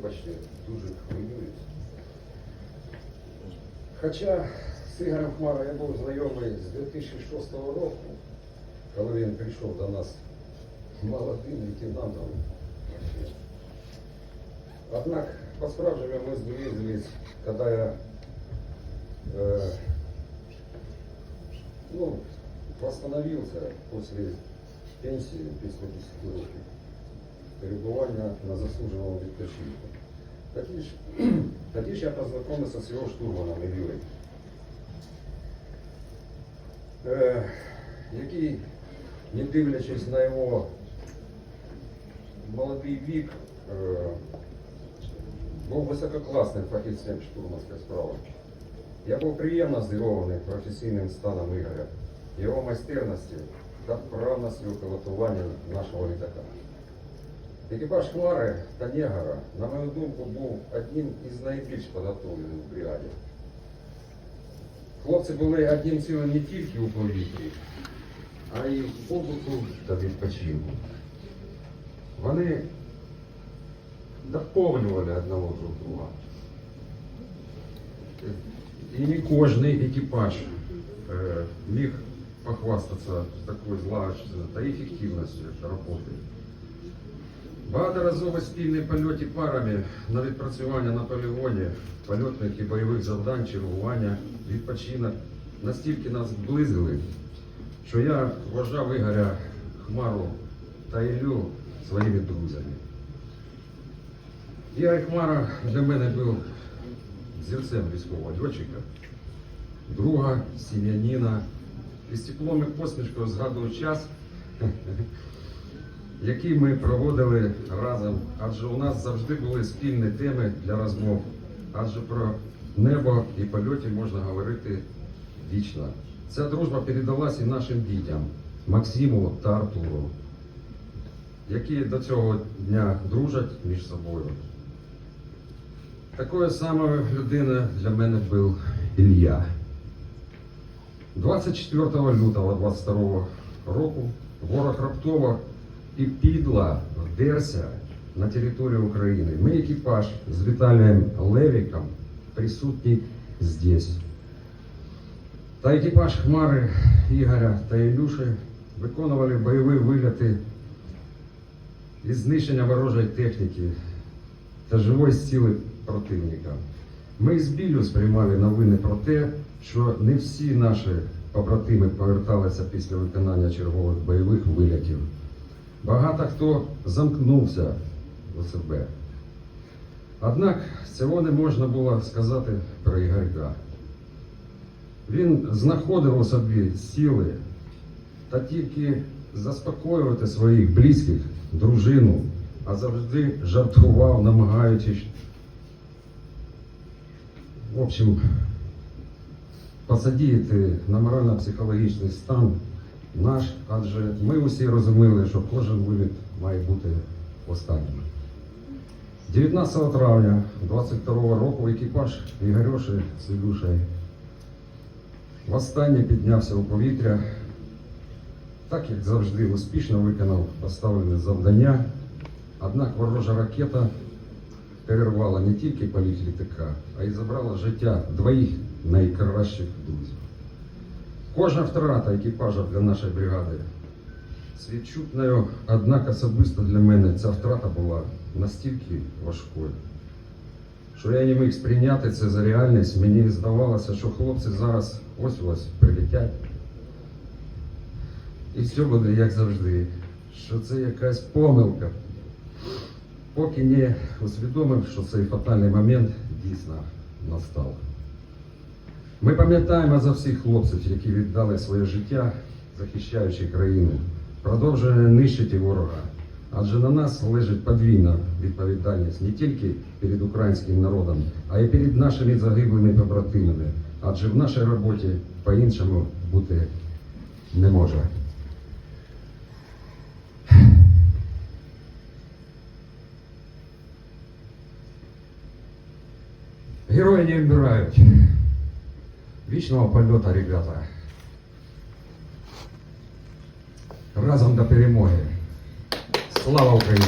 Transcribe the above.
вибачте, дуже хвилююсь. Хоча з Ігорем Хмара я був знайомий з 2006 року, коли він прийшов до нас молодим лейтенантом. Однак по-справжньому ми зблизились, коли я э, ну, восстановился после пенсии після 10 років Перебування на заслуженому відпочинку. Тоді ж, тоді ж я познайомився з його штурманом Іллею, е, який, не дивлячись на його молодий вік, е, був висококласним фахівцем штурманської справи. Я був приємно здивований професійним станом Ігоря, його майстерності та вправності у пілотуванні нашого літака. Екіпаж Хмари та Негара, на мою думку, був одним із найбільш підготовлених в бригаді. Хлопці були одним цілим не тільки у повітрі, а й в побуту та відпочинку. Вони доповнювали одного друг друга. І не кожний екіпаж е, міг похвастатися такою злагодженою та ефективністю роботи. Багаторазові спільні польоти парами на відпрацювання на полігоні, польотних і бойових завдань, чергування, відпочинок настільки нас зблизили, що я вважав Ігоря Хмару та Іллю своїми друзями. Ігор Хмара для мене був зірцем військового льотчика, друга, сім'янина, і з теплом і посмішкою згадую час, який ми проводили разом, адже у нас завжди були спільні теми для розмов, адже про небо і польоті можна говорити вічно. Ця дружба передалась і нашим дітям Максиму та Артуру, які до цього дня дружать між собою. Такою самою людиною для мене був Ілля. 24 лютого 22 року ворог раптово і підла вдерся на територію України. Ми екіпаж з Віталієм Левіком присутні здесь. Та екіпаж Хмари Ігоря та Ілюші виконували бойові вильоти із знищення ворожої техніки та живої сили противника. Ми з білю сприймали новини про те, що не всі наші побратими поверталися після виконання чергових бойових вилітів. Багато хто замкнувся у себе. Однак цього не можна було сказати про Ігорька. Він знаходив у собі сили та тільки заспокоювати своїх близьких, дружину, а завжди жартував, намагаючись, в общем, посадіяти на морально-психологічний стан наш, адже ми усі розуміли, що кожен виліт має бути останнім. 19 травня 22 року екіпаж Ігорьоші з востаннє піднявся у повітря, так як завжди успішно виконав поставлене завдання. Однак ворожа ракета перервала не тільки політ літака, а й забрала життя двоїх найкращих друзів. Кожна втрата екіпажа для нашої бригади свідчутною, однак особисто для мене ця втрата була настільки важкою, що я не міг сприйняти це за реальність. Мені здавалося, що хлопці зараз ось-ось прилетять. І все буде як завжди, що це якась помилка. Поки не усвідомив, що цей фатальний момент дійсно настав. Ми пам'ятаємо за всіх хлопців, які віддали своє життя, захищаючи країну, продовжуємо нищити ворога. Адже на нас лежить подвійна відповідальність не тільки перед українським народом, а й перед нашими загиблими побратимами. Адже в нашій роботі по-іншому бути не може. Герої не вмирають. Вічного полета, ребята. Разом до перемоги. Слава Україні!